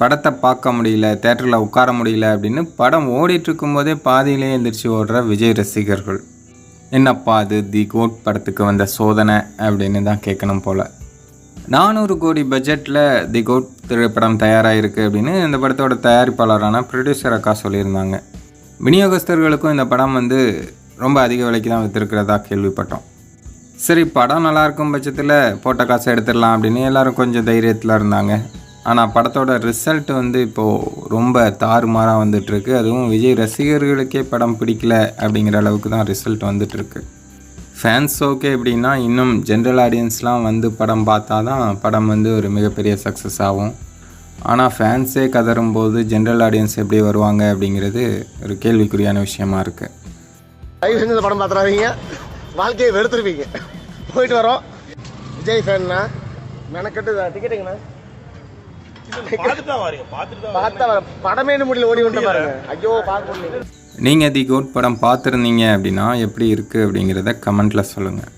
படத்தை பார்க்க முடியல தேட்டரில் உட்கார முடியல அப்படின்னு படம் ஓடிட்டுருக்கும் போதே பாதியிலே எந்திரிச்சு ஓடுற விஜய் ரசிகர்கள். என்னப்பா அது தி கோட் படத்துக்கு வந்த சோதனை? அப்படின்னு தான் கேட்கணும் போல். நானூறு கோடி பட்ஜெட்டில் தி கோட் திரைப்படம் தயாராகிருக்கு அப்படின்னு இந்த படத்தோட தயாரிப்பாளரான ப்ரொடியூசர் அக்கா சொல்லியிருந்தாங்க. விநியோகஸ்தர்களுக்கும் இந்த படம் வந்து ரொம்ப அதிக விலைக்கு தான் விற்றுருக்கிறதா கேள்விப்பட்டோம். சரி படம் நல்லா இருக்கும் பட்சத்தில் போட்ட காசை எடுத்துடலாம் அப்படின்னு எல்லோரும் கொஞ்சம் தைரியத்தில் இருந்தாங்க. ஆனால் படத்தோட ரிசல்ட் வந்து இப்போது ரொம்ப தாறுமாறாக வந்துட்டுருக்கு. அதுவும் விஜய் ரசிகர்களுக்கே படம் பிடிக்கல அப்படிங்கிற அளவுக்கு தான் ரிசல்ட் வந்துட்டுருக்கு. ஃபேன்ஸ் ஓகே எப்படின்னா இன்னும் ஜென்ரல் ஆடியன்ஸ்லாம் வந்து படம் பார்த்தா தான் படம் வந்து ஒரு மிகப்பெரிய சக்ஸஸ் ஆகும். ஆனால் ஃபேன்ஸே கதறும்போது ஜென்ரல் ஆடியன்ஸ் எப்படி வருவாங்க அப்படிங்கிறது ஒரு கேள்விக்குறியான விஷயமா இருக்குது தயவு செஞ்சு இந்த படம் பார்த்துறாதீங்க. வாழ்க்கையை வெறுத்துருப்பீங்க போயிட்டு வரோம். விஜய் ஃபேன்னா மெனக்கட்டு டிக்கெட்டுங்கண்ணா பார்த்துட்டு தான் வரீங்க பார்த்துட்டு தான் பார்த்தா படமே இன்னும் முடியல ஓடி வந்து பாருங்க. ஐயோ பார்க்க முடியல. நீங்கள் தி கோட் படம் பார்த்துருந்தீங்க அப்படின்னா எப்படி இருக்குது அப்படிங்கிறத கமெண்ட்டில் சொல்லுங்கள்